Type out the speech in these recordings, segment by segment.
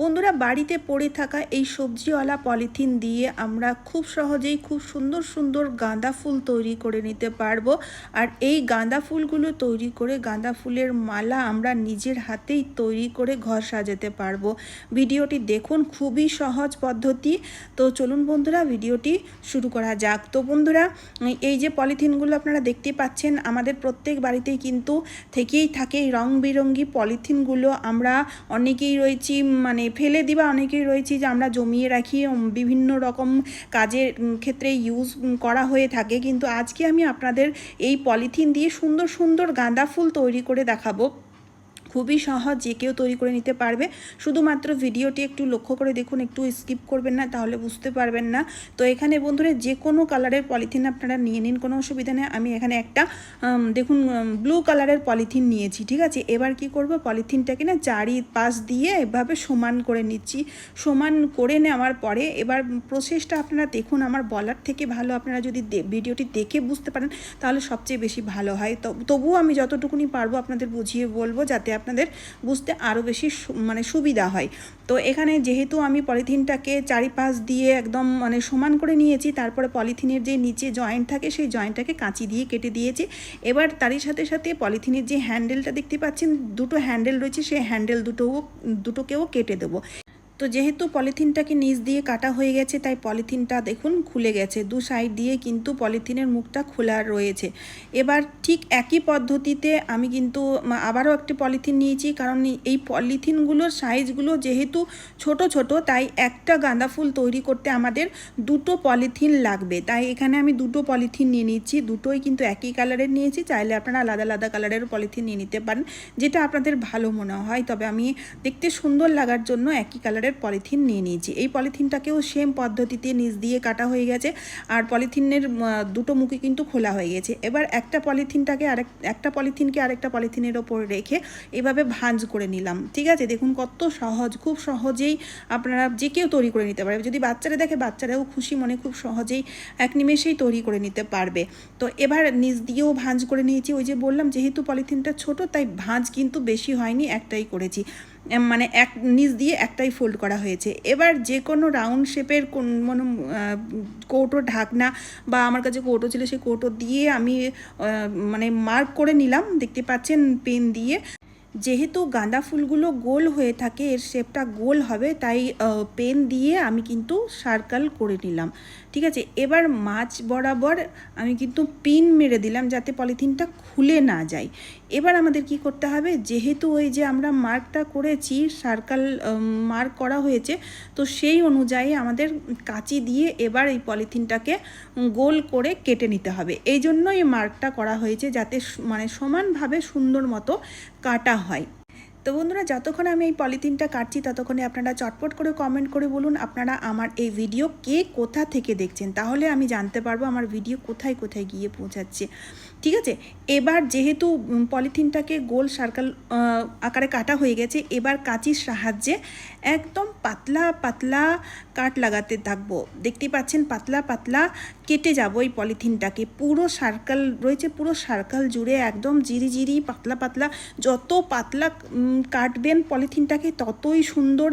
বন্ধুরা, বাড়িতে পড়ে থাকা এই সবজিওয়ালা পলিথিন দিয়ে আমরা খুব সহজেই খুব সুন্দর সুন্দর গাঁদা ফুল তৈরি করে নিতে পারব। আর এই গাঁদা ফুলগুলো তৈরি করে, গাঁদা ফুলের মালা আমরা নিজের হাতেই তৈরি করে ঘর সাজাতে পারব। ভিডিওটি দেখুন, খুবই সহজ পদ্ধতি। তো চলুন বন্ধুরা, ভিডিওটি শুরু করা যাক। তো বন্ধুরা, এই যে পলিথিনগুলো আপনারা দেখতে পাচ্ছেন, আমাদের প্রত্যেক বাড়িতেই কিন্তু থেকেই থাকে এই রং বেরঙ্গি পলিথিনগুলো। আমরা অনেকেই রয়েছি মানে ফেলে দিবা, অনেকেই রয়েছে যে আমরা জমিয়ে রাখি বিভিন্ন রকম কাজের ক্ষেত্রে ইউজ করা হয়ে থাকে। কিন্তু আজকে আমি আপনাদের এই পলিথিন দিয়ে সুন্দর সুন্দর গাঁদা ফুল তৈরি করে দেখাবো। খুবই সহজ, যে কেউ তৈরি করে নিতে পারবে। শুধুমাত্র ভিডিওটি একটু লক্ষ্য করে দেখুন, একটু স্কিপ করবেন না, তাহলে বুঝতে পারবেন না। তো এখানে বন্ধুরা, যে কোনো কালারের পলিথিন আপনারা নিয়ে নিন, কোনো অসুবিধা নেই। আমি এখানে একটা দেখুন ব্লু কালারের পলিথিন নিয়েছি, ঠিক আছে? এবার কি করব? পলিথিনটাকে না চারি পাশ দিয়ে এভাবে সমান করে নিচ্ছি। সমান করে নেওয়ার পরে এবার প্রসেসটা আপনারা দেখুন, আমার বলার থেকে ভালো। আপনারা যদি ভিডিওটি দেখে বুঝতে পারেন, তাহলে সবচেয়ে বেশি ভালো হয়। তো, তবুও আমি যতটুকুনি পারব আপনাদের বুঝিয়ে বলব, যাতে আপনাদের বুঝতে আরও বেশি মানে সুবিধা হয়। তো এখানে যেহেতু আমি পলিথিনটাকে চারিপাশ দিয়ে একদম মানে সমান করে নিয়েছি, তারপরে পলিথিনের যে নিচে জয়েন্ট থাকে, সেই জয়েন্টটাকে কাঁচি দিয়ে কেটে দিয়েছি। এবার তারই সাথে সাথে পলিথিনের যে হ্যান্ডেলটা দেখতে পাচ্ছেন, দুটো হ্যান্ডেল রয়েছে, সেই হ্যান্ডেল দুটোও, দুটোকেও কেটে দেবো। তো যেহেতু পলিথিনটাকে নিচ দিয়ে কাটা হয়ে গেছে, তাই পলিথিনটা দেখুন খুলে গেছে। দু সাইড দিয়ে কিন্তু পলিথিনের মুখটা খোলা রয়েছে। এবার ঠিক একই পদ্ধতিতে আমি কিন্তু আবারও একটি পলিথিন নিয়েছি, কারণ এই পলিথিনগুলোর সাইজগুলো যেহেতু ছোট ছোট, তাই একটা গাঁদা ফুল তৈরি করতে আমাদের দুটো পলিথিন লাগবে। তাই এখানে আমি দুটো পলিথিন নিয়ে নিচ্ছি, দুটোই কিন্তু একই কালারের নিয়েছি। চাইলে আপনারা আলাদা আলাদা কালারের পলিথিন নিয়ে নিতে পারেন, যেটা আপনাদের ভালো মনে হয়। তবে আমি দেখতে সুন্দর লাগার জন্য একই কালারের পলিথিন নিয়ে নিয়েছি। এই পলিথিনটাকেও সেম পদ্ধতিতে নিচ দিয়ে কাটা হয়ে গেছে। আর পলিথিনের দুটো মুখে কিন্তু খোলা হয়ে গেছে। এবার একটা পলিথিনটাকে আরেক, একটা পলিথিনকে আরেকটা পলিথিনের ওপর রেখে এভাবে ভাঁজ করে নিলাম। ঠিক আছে? দেখুন কত সহজ, খুব সহজেই আপনারা যে কেউ তৈরি করে নিতে পারবে। যদি বাচ্চারা দেখে, বাচ্চারাও খুশি মনে খুব সহজেই এক নিমেষেই তৈরি করে নিতে পারবে। তো এবার নিচ দিয়েও ভাঁজ করে নিয়েছি। ওই যে বললাম, যেহেতু পলিথিনটা ছোট, তাই ভাঁজ কিন্তু বেশি হয়নি, একটাই করেছি। মানে এক নিচ দিয়ে একটাই ফোল্ড করা হয়েছে। এবার যে কোনো রাউন্ড শেপের কোন আহ, কৌটো ঢাকনা বা আমার কাছে কৌটো ছিল সেই কৌটো দিয়ে আমি মানে মার্ক করে নিলাম। দেখতে পাচ্ছেন পেন দিয়ে। যেহেতু গাঁদা ফুলগুলো গোল হয়ে থাকে এর শেপটা গোল হবে তাই পেন দিয়ে আমি কিন্তু সার্কেল করে নিলাম। ঠিক আছে? এবার মাছ বরাবর আমি কিন্তু পিন মেরে দিলাম যাতে পলিথিনটা খুলে না যায়। এবার আমাদের কি করতে হবে? যেহেতু ওই যে আমরা মার্কটা করেছি, সার্কাল মার্ক করা হয়েছে, তো সেই অনুযায়ী আমাদের কাঁচি দিয়ে এবার এই পলিথিনটাকে গোল করে কেটে নিতে হবে। এই জন্য এই মার্কটা করা হয়েছে যাতে মানে সমানভাবে সুন্দর মতো কাটা হয়। তো বন্ধুরা, যতক্ষণ আমি এই পলিথিনটা কাটছি, ততক্ষণে আপনারা চটপট করে কমেন্ট করে বলুন আপনারা আমার এই ভিডিও কে কোথা থেকে দেখছেন। তাহলে আমি জানতে পারব আমার ভিডিও কোথায় কোথায় গিয়ে পৌঁছাচ্ছে। ঠিক আছে? এবার যেহেতু পলিথিনটাকে গোল সার্কেল আকারে কাটা হয়ে গেছে, এবার কাঁচির সাহায্যে একদম পাতলা পাতলা কাট লাগাতে থাকব। দেখতেই পাচ্ছেন, পাতলা পাতলা কেটে যাব এই পলিথিনটাকে। পুরো সার্কেল রয়েছে পুরো সার্কেল জুড়ে একদম জিরি জিরি, পাতলা পাতলা, যত পাতলা কাটবেন পলিথিনটাকে ততই সুন্দর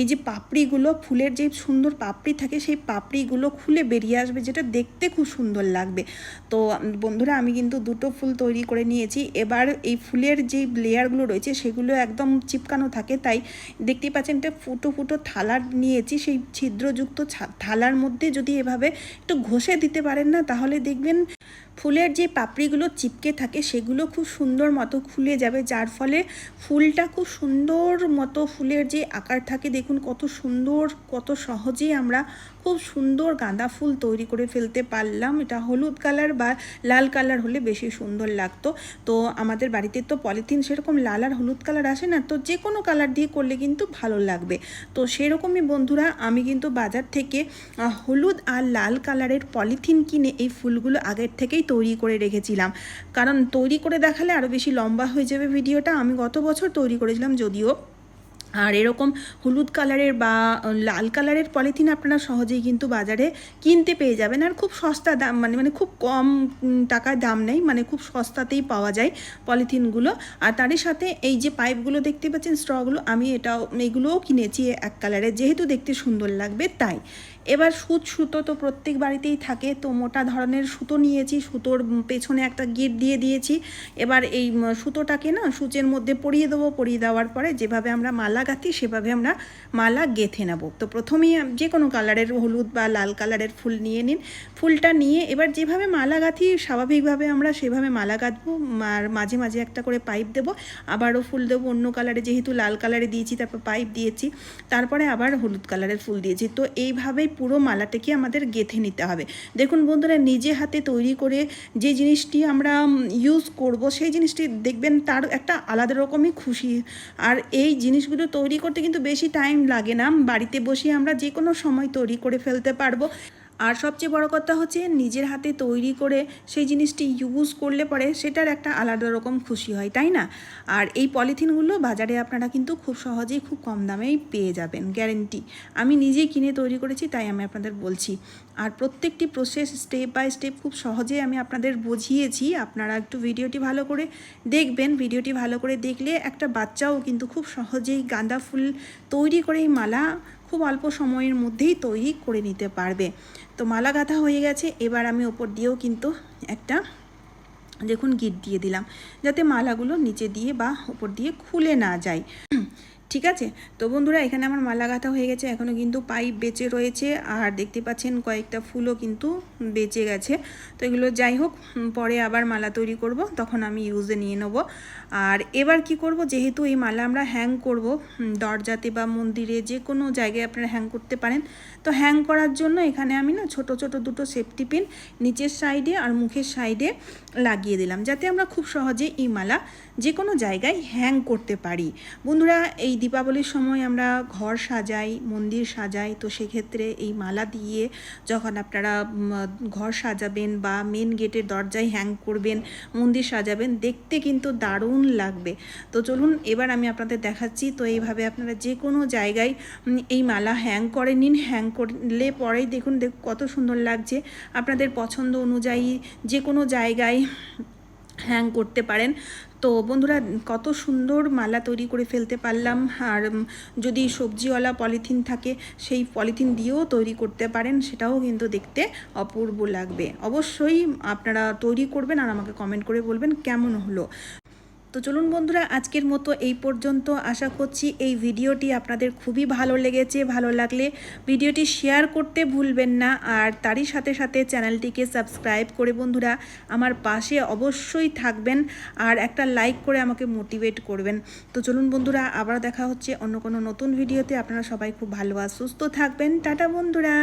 এই যে পাপড়িগুলো, ফুলের যে সুন্দর পাপড়ি থাকে, সেই পাপড়িগুলো খুলে বেরিয়ে আসবে, যেটা দেখতে খুব সুন্দর লাগবে। তো বন্ধুরা, আমি কিন্তু দুটো ফুল তৈরি করে নিয়েছি। এবার এই ফুলের যে লেয়ারগুলো রয়েছে, সেগুলো একদম চিপকানো থাকে, তাই দেখতেই পাচ্ছেন একটা ফুটো ফুটো থালার নিয়েছি। সেই ছিদ্রযুক্ত থালার মধ্যে যদি এভাবে একটু ঘষে দিতে পারেন না, তাহলে দেখবেন ফুলের যে পাপড়িগুলো চিপকে থাকে সেগুলো খুব সুন্দর মতো খুলে যাবে, যার ফলে ফুলটা খুব সুন্দর মতো ফুলের যে আকার থাকে, দেখুন কত সুন্দর, কত সহজেই আমরা খুব সুন্দর গাঁদা ফুল তৈরি করে ফেলতে পারলাম। এটা হলুদ কালার বা লাল কালার হলে বেশি সুন্দর লাগতো। তো আমাদের বাড়িতে তো পলিথিন সেরকম লাল আর হলুদ কালার আসে না, তো যে কোনো কালার দিয়ে করলে কিন্তু ভালো লাগবে। তো সেরকমই বন্ধুরা, আমি কিন্তু বাজার থেকে হলুদ আর লাল কালারের পলিথিন কিনে এই ফুলগুলো আগের থেকেই তৈরি করে রেখেছিলাম। কারণ তৈরি করে দেখালে আরও বেশি লম্বা হয়ে যাবে ভিডিওটা। আমি গত বছর তৈরি করেছিলাম, যদিও আর এরকম হলুদ কালারের বা লাল কালারের পলিথিন আপনারা সহজেই কিন্তু বাজারে কিনতে পেয়ে যাবেন। আর খুব সস্তা দাম মানে মানে খুব কম টাকায় দাম নেই মানে খুব সস্তাতেই পাওয়া যায় পলিথিনগুলো। আর তারই সাথে এই যে পাইপগুলো দেখতে পাচ্ছেন, স্ট্রগুলো, আমি এটাও, এগুলোও কিনেছি এক কালারের যেহেতু দেখতে সুন্দর লাগবে তাই। এবার সুত, সুতো তো প্রত্যেক বাড়িতেই থাকে, তো মোটা ধরনের সুতো নিয়েছি, সুতোর পেছনে একটা গিট দিয়ে দিয়েছি। এবার এই সুতোটাকে না, সূচের মধ্যে পরিয়ে দেবো, পরিয়ে দেওয়ার পরে যেভাবে আমরা মালা গাঁথি সেভাবে আমরা মালা গেঁথে নেব। তো প্রথমেই যে কোনো কালারের হলুদ বা লাল কালারের ফুল নিয়ে নিন। ফুলটা নিয়ে এবার যেভাবে মালা গাঁথি, স্বাভাবিকভাবে আমরা সেভাবে মালা গাঁথবো। আর মাঝে মাঝে একটা করে পাইপ দেবো। আবারও ফুল দেবো অন্য কালারে, যেহেতু লাল কালারে দিয়েছি, তারপর পাইপ দিয়েছি। তারপরে আবার হলুদ কালারের ফুল দিয়েছি। তো এইভাবেই পুরো মালাটাকে আমাদের গেঁথে নিতে হবে। দেখুন বন্ধুরা, নিজে হাতে তৈরি করে যে জিনিসটি আমরা ইউজ করব, সেই জিনিসটি দেখবেন তার একটা আলাদা রকমই খুশি। আর এই জিনিসগুলো তৈরি করতে কিন্তু বেশি টাইম লাগে না। বাড়িতে বসে আমরা যে কোনো সময় তৈরি করে ফেলতে পারব। আর সবচেয়ে বড় কথা হচ্ছে নিজের হাতে তৈরি করে সেই জিনিসটি ইউজ করলে পরে সেটার একটা আলাদা রকম খুশি হয়, তাই না? আর এই পলিথিনগুলো বাজারে আপনারা কিন্তু খুব সহজেই খুব কম দামেই পেয়ে যাবেন গ্যারেন্টি আমি নিজেই কিনে তৈরি করেছি, তাই আমি আপনাদের বলছি। আর প্রত্যেকটি প্রসেস স্টেপ বাই স্টেপ খুব সহজেই আমি আপনাদের বুঝিয়েছি, আপনারা একটু ভিডিওটি ভালো করে দেখবেন। ভিডিওটি ভালো করে দেখলে একটা বাচ্চাও কিন্তু খুব সহজেই গাঁদা ফুল তৈরি করে এই মালা খুব অল্প সময়ের মধ্যেই তৈরি করে নিতে পারবে। তো মালা গাঁথা হয়ে গেছে, এবার আমি ওপর দিয়েও কিন্তু একটা, দেখুন, গিট দিয়ে দিলাম, যাতে মালাগুলো নিচে দিয়ে বা ওপর দিয়ে খুলে না যায়। ঠিক আছে? তো বন্ধুরা, এখানে আমার মালা গাঁথা হয়ে গেছে। এখনও কিন্তু পাইপ বেঁচে রয়েছে। আর দেখতে পাচ্ছেন কয়েকটা ফুলও কিন্তু বেঁচে গেছে। তো এগুলো যাই হোক পরে আবার মালা তৈরি করব। তখন আমি ইউজে নিয়ে নেব। আর এবার কি করব? যেহেতু এই মালা আমরা হ্যাং করব দরজাতে বা মন্দিরে যে কোনো জায়গায় আপনারা হ্যাং করতে পারেন। তো হ্যাং করার জন্য এখানে আমি না ছোট ছোট দুটো সেফটি পিন নিচের সাইডে আর মুখের সাইডে লাগিয়ে দিলাম। যাতে আমরা খুব সহজে এই মালা যে কোনো জায়গায় হ্যাং করতে পারি। বন্ধুরা, এই দীপাবলির সময় আমরা ঘর সাজাই, মন্দির সাজাই। তো সেক্ষেত্রে এই মালা দিয়ে যখন আপনারা ঘর সাজাবেন বা মেন গেটের দরজায় হ্যাং করবেন, মন্দির সাজাবেন, দেখতে কিন্তু দারুণ লাগবে। তো চলুন এবার আমি আপনাদের দেখাচ্ছি। তো এইভাবে আপনারা যে কোনো জায়গায় এই মালা হ্যাং করে নিন। হ্যাং করলে পরেই দেখুন, দেখ, কত সুন্দর লাগছে। আপনাদের পছন্দ অনুযায়ী যে কোনো জায়গায় হ্যাং করতে পারেন। তো বন্ধুরা, কত সুন্দর মালা তৈরি করে ফেলতে পারলাম। আর যদি সবজিওয়ালা পলিথিন থাকে, সেই পলিথিন দিয়েও তৈরি করতে পারেন, সেটাও কিন্তু দেখতে অপূর্ব লাগবে। অবশ্যই আপনারা তৈরি করবেন আর আমাকে কমেন্ট করে বলবেন কেমন হলো। তো চলুন বন্ধুরা, আজকের মতো এই পর্যন্ত। আশা করছি এই ভিডিওটি আপনাদের খুবই ভালো লেগেছে, ভালো লাগলে ভিডিওটি শেয়ার করতে ভুলবেন না। আর তারই সাথে সাথে চ্যানেলটিকে সাবস্ক্রাইব করে বন্ধুরা, আমার পাশে অবশ্যই থাকবেন আর একটা লাইক করে আমাকে মোটিভেট করবেন। তো চলুন বন্ধুরা, আবার দেখা হচ্ছে অন্য কোনো নতুন ভিডিওতে। আপনারা সবাই খুব ভালো আর সুস্থ থাকবেন। টাটা বন্ধুরা।